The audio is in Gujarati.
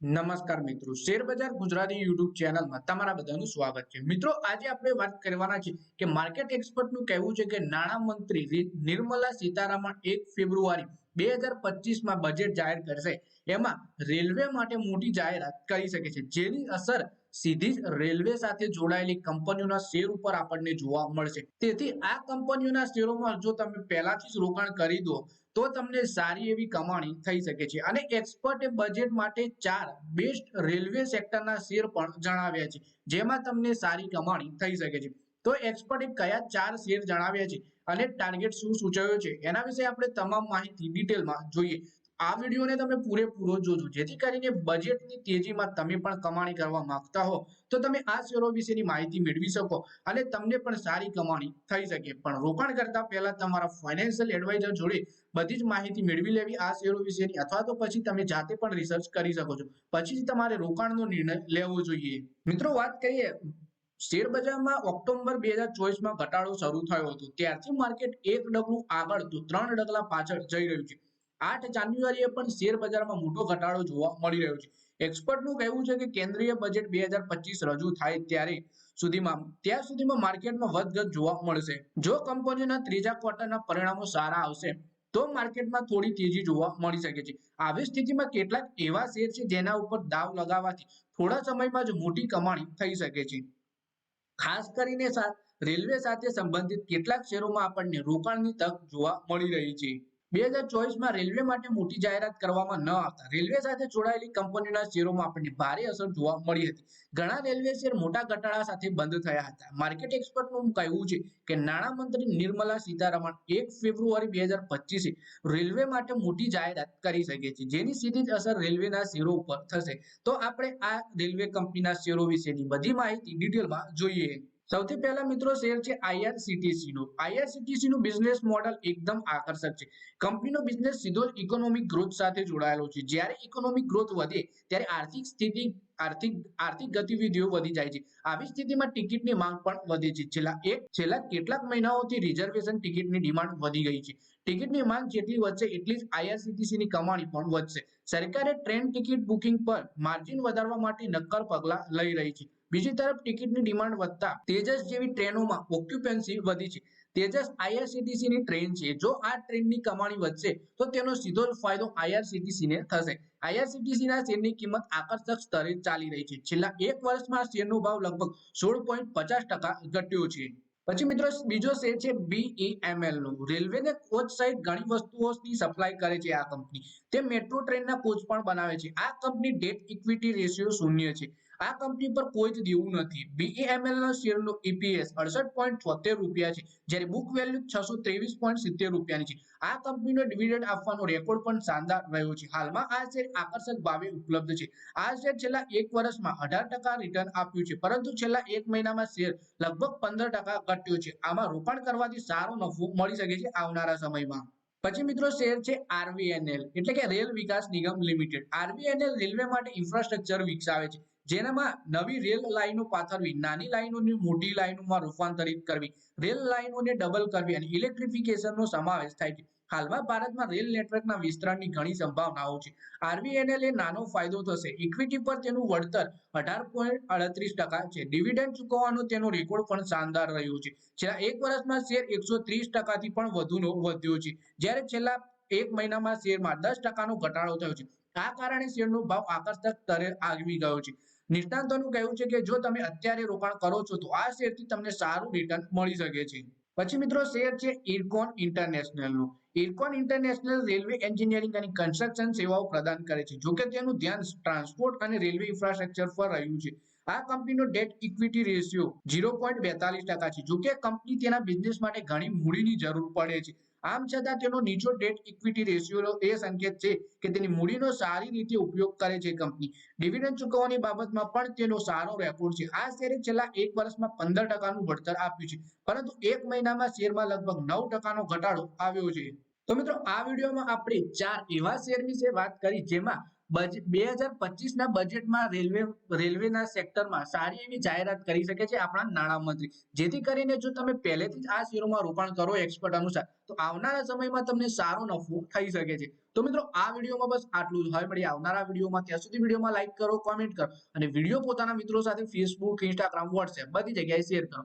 નમસ્કાર મિત્રો, શેરબજાર ગુજરાતી યુટ્યુબ ચેનલમાં તમારા બધાનું સ્વાગત છે. મિત્રો, આજે આપણે વાત કરવાના છે કે માર્કેટ એક્સપર્ટનું કહેવું છે કે નાણામંત્રી નિર્મલા સીતારામન એક ફેબ્રુઆરી બે હજાર પચીસમાં બજેટ જાહેર કરશે. એમાં રેલવે માટે મોટી જાહેરાત કરી શકે છે. જેની અસર સીધી જ રેલવે સાથે જોડાયેલી કંપનીઓના શેર ઉપર આપણને જોવા મળશે. તેથી આ કંપનીઓના શેરોમાં જો તમે પહેલાથી જ રોકાણ કરી દો તો તમને સારી એવી કમાણી થઈ શકે છે. અને એક્સપર્ટે બજેટ માટે ચાર બેસ્ટ રેલવે સેક્ટરના શેર પણ જણાવ્યા છે. જેમાં તમને સારી કમાણી થઈ શકે છે. તો એક્સપર્ટે કયા ચાર શેર જણાવ્યા છે? અને ટાર્ગેટ શું સૂચવ્યો છે? એના વિશે આપણે તમામ માહિતી ડિટેલમાં જોઈએ. આ વિડીયોને તમે પૂરેપૂરો જોજો. જેથી કરીને બજેટની તેજીમાં તમે પણ કમાણી કરવા માંગતા હો, તો તમે આ શેરો વિશેની માહિતી મેળવી શકો અને તમને પણ સારી કમાણી થઈ શકે. પણ રોકાણ કરતા પહેલા તમારા ફાઇનાન્શિયલ એડવાઇઝર જોડે બધી જ માહિતી મેળવી લેવી આ શેરો વિશેની, અથવા તો પછી તમે જાતે પણ રિસર્ચ કરી શકો છો. પછી તમારે રોકાણનો નિર્ણય લેવો જોઈએ. મિત્રો વાત કરીએ, શેર બજારમાં ઓક્ટોબર બે હજાર ચોવીસમાં ઘટાડો શરૂ થયો હતો. ત્યારથી માર્કેટ એક ડગલું આગળ તો ત્રણ ડગલા પાછળ જઈ રહ્યું છે. આઠ જાન્યુઆરીએ પણ શેર બજારમાં મોટો ઘટાડો જોવા મળી રહ્યો છે. એક્સપર્ટનું કહેવું છે કે કેન્દ્રીય બજેટ બે રજૂ થાય ત્યારે સુધીમાં, ત્યાં સુધીમાં માર્કેટમાં વધઘટ જોવા મળશે. જો કંપનીઓના ત્રીજા ક્વાર્ટરના પરિણામો સારા આવશે, તો માર્કેટમાં થોડી તેજી જોવા મળી શકે છે. આવી સ્થિતિમાં કેટલાક એવા શેર છે જેના ઉપર દાવ લગાવવાથી થોડા સમયમાં જ મોટી કમાણી થઈ શકે છે. ખાસ કરીને રેલવે સાથે સંબંધિત કેટલાક શેરોમાં આપણને રોકાણની તક જોવા મળી રહી છે. બે હજાર ચોવીસમાં રેલવે માટે મોટી જાહેરાત કરવામાં ન આવતા રેલવે સાથે જોડાયેલી કંપનીઓના શેરોમાં આપણને ભારે અસર જોવા મળી હતી. ઘણા રેલવે શેર મોટા ઘટાડા સાથે બંધ થયા હતા. માર્કેટ એક્સપર્ટનું કહેવું છે કે નાણામંત્રી નિર્મલા સીતારમણ એક ફેબ્રુઆરી બે હજાર પચીસે રેલવે માટે મોટી જાહેરાત કરી શકે છે. જેની સીધી જ અસર રેલવેના શેરો ઉપર થશે. તો આપણે આ રેલવે કંપનીના શેરો વિશેની બધી માહિતી ડિટેલમાં જોઈએ. સૌથી પહેલા મિત્રો શેર છે આઈઆરસીટીસી નું. આઈઆરસીટીસી નું બિઝનેસ મોડલ એકદમ આકર્ષક છે. કંપનીનો બિઝનેસ સીધો ઇકોનોમિક ગ્રોથ સાથે જોડાયેલો છે. જ્યારે ઇકોનોમિક ગ્રોથ વધે, ત્યારે આર્થિક સ્થિતિ, આર્થિક આર્થિક ગતિવિધિઓ વધી જાય છે. આવી સ્થિતિમાં ટિકિટની માંગ પણ વધે છે. છેલ્લા એક, છેલ્લા કેટલાક મહિનાઓથી રિઝર્વેશન ટિકિટની ડિમાન્ડ વધી ગઈ છે. ટિકિટની માંગ જેટલી વધશે, એટલી જ આઈઆરસીટીસી ની કમાણી પણ વધશે. સરકારે ટ્રેન ટિકિટ બુકિંગ પર માર્જિન વધારવા માટે નક્કર પગલાં લઈ રહી છે. બીજી તરફ ટિકિટની ડિમાન્ડ વધતા તેજસ જેવી ટ્રેનોમાં ઓક્યુપન્સી વધી છે. તેજસ આઈઆરસીટીસી ની ટ્રેન છે. જો આ ટ્રેનની કમાણી વધશે, તો તેનો સીધો ફાયદો આઈઆરસીટીસી ને થશે. આઈઆરસીટીસી ના શેરની કિંમત આકર્ષક સ્તરે ચાલી રહી છે. છેલ્લા એક વર્ષમાં શેરનો ભાવ લગભગ સોળ પોઈન્ટ પચાસ ટકા ઘટ્યો છે. પછી મિત્રો, બીજો શેર છે બીઈએમએલનું. રેલવેને કોચ સહિત ઘણી વસ્તુઓની સપ્લાય કરે છે આ કંપની. તે મેટ્રો ટ્રેનના કોચ પણ બનાવે છે. આ કંપની ડેટ ઇક્વિટી રેશિયો શૂન્ય છે. આ કંપની પર કોઈ જ દેવું નથી. બીઈએમએલ ના શેરનો ઈપીએસ અડસઠ પોઈન્ટ છોતેર રૂપિયા છે, જ્યારે બુક વેલ્યુ છસો ત્રેવીસ પોઈન્ટ સિત્તેર રૂપિયાની છે. આ કંપનીનો ડિવિડન્ડ આપવાનો રેકોર્ડ પણ શાનદાર રહ્યો છે. હાલમાં આ શેર આકર્ષક ભાવે ઉપલબ્ધ છે. આ શેર છેલ્લા એક વર્ષમાં અઢાર ટકા રિટર્ન આપ્યું છે, પરંતુ છેલ્લા એક મહિનામાં શેર લગભગ પંદર ટકા ઘટ્યો છે. આમાં રોકાણ કરવાથી સારો નફો મળી શકે છે આવનારા સમયમાં. પછી મિત્રો શેર છે આરવીએનએલ, એટલે કે rail Vikas Nigam limited. RVNL railway માટે ઇન્ફ્રાસ્ટ્રક્ચર વિકસાવે છે. જેનામાં નવી રેલ લાઈનો પાથરવી, નાની લાઈનોને મોટી લાઈનોમાં રૂપાંતરિત કરવી, રેલ લાઈનોને ડબલ કરવી અને ઇલેક્ટ્રિફિકેશનનો સમાવેશ થાય છે. હાલમાં ભારતમાં રેલ નેટવર્કના વિસ્તરણની ઘણી સંભાવનાઓ છે. આરબીએનએલ એ નાનો ફાયદો થશે. ઇક્વિટી પર તેનું વળતર અઢાર પોઈન્ટ અડત્રીસ ટકા છે. ડિવિડન્ડ ચૂકવવાનો તેનો રેકોર્ડ પણ શાનદાર રહ્યો છે. છેલ્લા એક વર્ષમાં શેર એકસો ત્રીસ ટકાથી પણ વધુનો વધ્યો છે. જ્યારે છેલ્લા એક મહિનામાં શેરમાં દસ ટકાનો ઘટાડો થયો છે. આ કારણે શેરનો ભાવ આકર્ષક સ્તરે આવી ગયો છે. નિષ્ણાંતોનું કહેવું છે કે જો તમે અત્યારે રોકાણ કરો છો તો આ શેરથી તમને સારું રિટર્ન મળી શકે છે. પછી મિત્રો શેર છે ઇરકોન ઇન્ટરનેશનલનું. ઇરકોન ઇન્ટરનેશનલ રેલવે એન્જિનિયરિંગ અને કન્સ્ટ્રક્શન સેવાઓ પ્રદાન કરે છે. જોકે તેનું ધ્યાન ટ્રાન્સપોર્ટ અને રેલવે ઇન્ફ્રાસ્ટ્રક્ચર પર રહ્યું છે. આ કંપનીનો debt equity ratio zero point બેતાલીસ ટકા છે. જોકે કંપની તેના બિઝનેસ માટે ઘણી મૂડીની જરૂર પડે છે. આમ છતાં તેનો નીચો ડેટ ઇક્વિટી રેશિયો એ સંકેત છે કે તેની મૂડીનો સારી રીતે ઉપયોગ કરે છે કંપની. ડિવિડન્ડ ચૂકવવાની બાબતમાં પણ તેનો સારો રેકોર્ડ છે. આ શેરે છેલ્લા એક વર્ષમાં પંદર ટકાનું વળતર આપ્યું છે. પરંતુ એક મહિનામાં શેરમાં લગભગ નવ ટકાનો ઘટાડો આવ્યો છે. તો મિત્રો, આ વિડીયોમાં આપણે ચાર એવા શેર વિશે વાત કરી જેમાં બે હજાર પચીસ ના બજેટમાં રેલવે, રેલવેના સેક્ટરમાં સારી એવી જાહેરાત કરી શકે છે આપણા નાણામંત્રી જેથી કરીને જો તમે પહેલેથી જ આ શેરોમાં રોકાણ કરો એક્સપર્ટ અનુસાર, તો આવનારા સમયમાં તમને સારો નફો થઈ શકે છે. તો મિત્રો, આ વિડીયોમાં બસ આટલું જ. હવે મળી આવનારા વિડીયોમાં. ત્યાં સુધી વિડીયોમાં લાઈક કરો કોમેન્ટ કરો અને વીડિયો પોતાના મિત્રો સાથે ફેસબુક ઇન્સ્ટાગ્રામ વોટ્સએપ બધી જગ્યાએ શેર કરો.